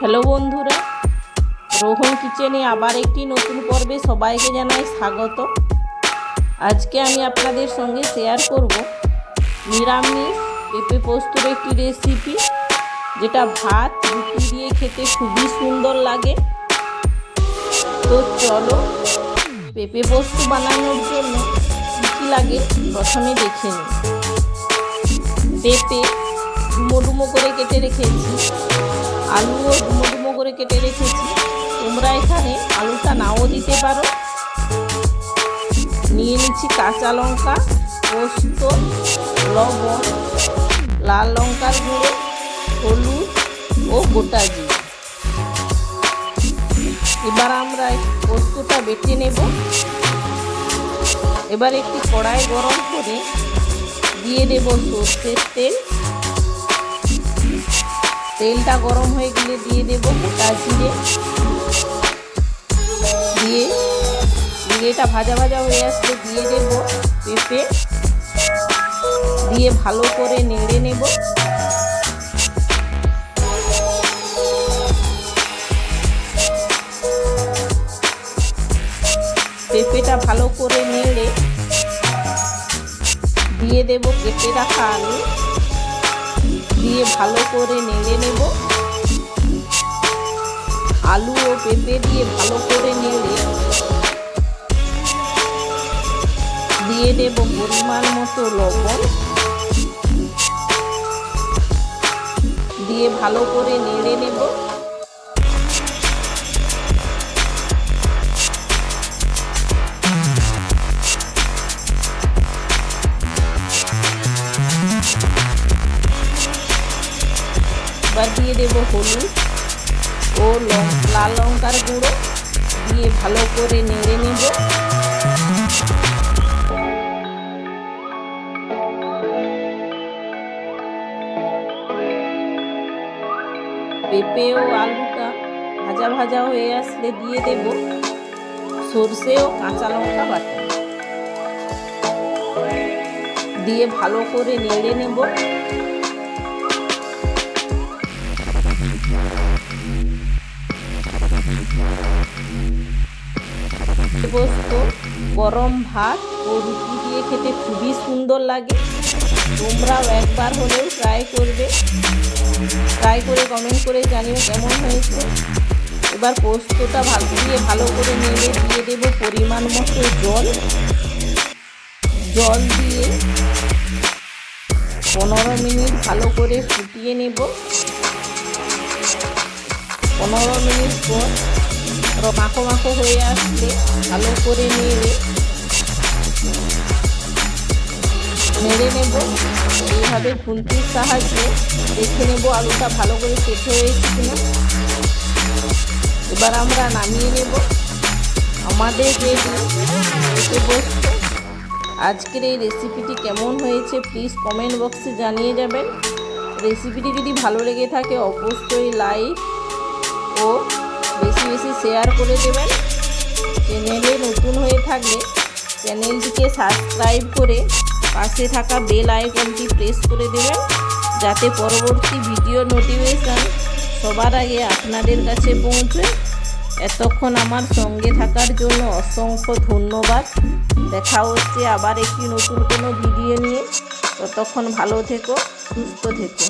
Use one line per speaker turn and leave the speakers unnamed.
Hello বন্ধুরা, রোহন কিচেনে আবার একটি নতুন পর্বে সবাইকে জানাই স্বাগত। আজকে আমি আপনাদের সঙ্গে শেয়ার করব নিরামিষ পেঁপে পোস্তর একটি রেসিপি যেটা ভাত, রুটি দিয়ে খেতে খুবই সুন্দর লাগে। তো চলো পেঁপে পোস্ত বানানোর জন্য কী কী লাগে প্রথমে দেখে নিই। পেঁপে ডুমো ডুমো করে কেটে রেখেছি। আলুও ডুমো ডুমো করে কেটে রেখেছি। তোমরা এখানে আলুটা নাও দিতে পারো। নিয়ে নিচ্ছি কাঁচা লঙ্কা, পোস্ত, লবণ, লাল লঙ্কার গুঁড়ো, হলুদ ও গোটা জিরে। এবার আমরা পোস্তটা বেটে নেব। এবার একটি কড়াই গরম করে দিয়ে দেব সর্ষের তেল। তেলটা গরম হয়ে গেলে দিয়ে দেব গোটা জিরে। দিয়ে জিরেটা ভাজা ভাজা হয়ে আসলে দিয়ে দেব পেঁপে। দিয়ে ভালো করে নেড়ে নেব। পেঁপেটা ভালো করে নেড়ে দিয়ে দেব কেটে রাখা আলু। দিয়ে ভালো করে নেড়ে নেব। আলু ও পেঁপে দিয়ে ভালো করে নেড়ে দিয়ে দেব পরিমাণ মতো লবণ। দিয়ে ভালো করে নেড়ে নেব। এবার দিয়ে দেব হলুদ ও লাল লঙ্কার গুঁড়ো দিয়ে ভালো করে নেড়ে নেব। পেঁপে ও আলুটা ভাজা ভাজা হয়ে আসলে দিয়ে দেব সর্ষে ও কাঁচা লঙ্কা বাটা। দিয়ে ভালো করে নেড়ে নেব। গরম ভাত ও রুটি দিয়ে খেতে খুবই সুন্দর লাগে। তোমরাও একবার হলেও ট্রাই করবে। ট্রাই করে কমেন্ট করে জানিও কেমন হয়েছে। এবার পোস্তটা ভালো দিয়ে ভালো করে নেড়ে দিয়ে দেব পরিমাণ মতো জল। জল দিয়ে পনেরো মিনিট ভালো করে ফুটিয়ে নেব। পনেরো মিনিট পর মাখো মাখো হয়ে আসলে ভালো করে নেড়ে নেড়ে নেব এইভাবে খুন্তির সাহায্যে দেখে নেব আলুটা ভালো করে সেদ্ধ হয়েছে কিনা এবার আমরা নামিয়ে নেব আমাদের রেডি আজকের এই রেসিপিটি কেমন হয়েছে প্লিজ কমেন্ট বক্সে জানিয়ে যাবেন রেসিপিটি যদি ভালো লেগে থাকে, অবশ্যই লাইক ও বেশি বেশি শেয়ার করে দেবেন। চ্যানেলে নতুন হয়ে থাকলে চ্যানেলটিকে সাবস্ক্রাইব করে পাশে থাকা বেল আইকনটি প্রেস করে দেবেন, যাতে পরবর্তী ভিডিও নোটিফিকেশান সবার আগে আপনাদের কাছে পৌঁছে। এতক্ষণ আমার সঙ্গে থাকার জন্য অসংখ্য ধন্যবাদ। দেখা হচ্ছে আবার একটি নতুন কোনো ভিডিও নিয়ে। ততক্ষণ ভালো থেকো, সুস্থ থেকো।